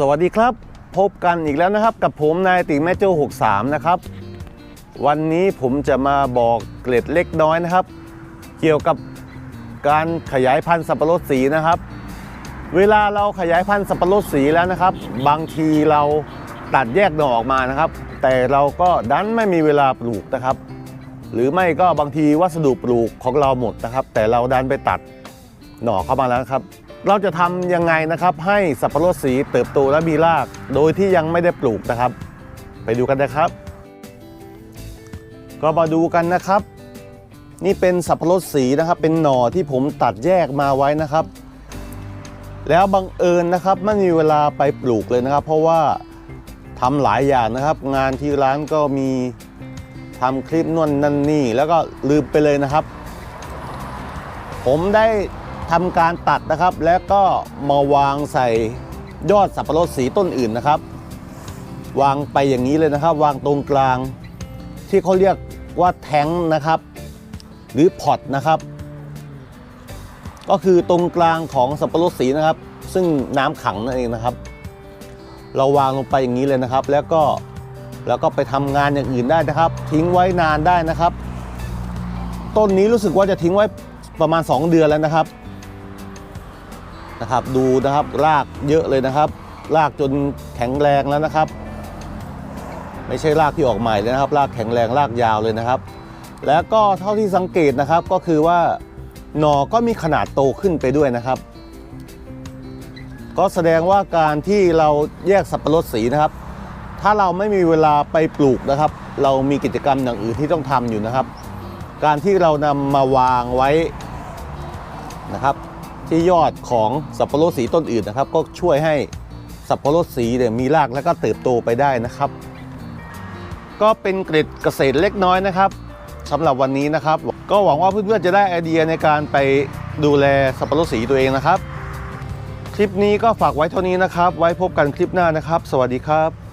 สวัสดีครับ พบกันอีกแล้วนะครับ กับผมนายติแม่โจ้63 นะครับ วันนี้ผมจะมาบอกเกร็ดเล็กน้อยนะครับ เกี่ยวกับการขยายพันธุ์สับปะรดสีนะครับ เวลาเราขยายพันธุ์สับปะรดสีแล้วนะครับ บางทีเราตัดแยกหน่อออกมานะครับ แต่เราก็ดันไม่มีเวลาปลูกนะครับ หรือไม่ก็บางทีวัสดุปลูกของเราหมดนะครับ แต่เราดันไปตัดหน่อเข้ามาแล้วครับ เราจะทำยังไงนะครับ ให้สับปะรดสีเติบโตและมีราก โดยที่ยังไม่ได้ปลูกนะครับ ไปดูกันนะครับ ก็มาดูกันนะครับ นี่เป็นสับปะรดสีนะครับ เป็นหน่อที่ผมตัดแยกมาไว้นะครับ แล้วบังเอิญนะครับไม่มีเวลาไปปลูกเลยนะครับ เพราะว่าทำหลายอย่างนะครับ งานที่ร้านก็มีทำคลิปนวนนั่นนี่ แล้วก็ลืมไปเลยนะครับ ผมได้ ทำการตัดนะครับ แล้วก็มาวางใส่ยอดสับปะรดสีต้นอื่นนะครับ วางไปอย่างนี้เลยนะครับ วางตรงกลาง ที่เขาเรียกว่าแท้งนะครับ หรือพอตนะครับ ก็คือตรงกลางของสับปะรดสีนะครับ ซึ่งน้ำขังนั่นเองนะครับ เราวางลงไปอย่างนี้เลยนะครับ แล้วก็แล้วก็ไปทำงานอย่างอื่นได้นะครับ ทิ้งไว้นานได้นะครับ ต้นนี้รู้สึกว่าจะทิ้งไว้ประมาณ 2 เดือนแล้วนะครับ นะครับ ดูนะครับรากเยอะเลยนะครับ รากจนแข็งแรงแล้วนะครับ ไม่ใช่รากที่ออกใหม่เลยนะครับ รากแข็งแรงรากยาวเลยนะครับ แล้วก็เท่าที่สังเกตนะครับก็คือว่าหน่อก็มีขนาดโตขึ้นไปด้วยนะครับ ก็แสดงว่าการที่เราแยกสับปะรดสีนะครับ ถ้าเราไม่มีเวลาไปปลูกนะครับ เรามีกิจกรรมอย่างอื่นที่ต้องทำอยู่นะครับ การที่เรานำมาวางไว้นะครับ ที่ยอดของสับปะรดสีต้นอื่นนะครับ ก็ช่วยให้สับปะรดสีเนี่ยมีรากและก็เติบโตไปได้นะครับ ก็เป็นเกร็ดเกษตรเล็กน้อยนะครับสำหรับวันนี้นะครับ ก็หวังว่าเพื่อนๆจะได้ไอเดียในการไปดูแลสับปะรดสีตัวเองนะครับ คลิปนี้ก็ฝากไว้เท่านี้นะครับ ไว้พบกันคลิปหน้านะครับ สวัสดีครับ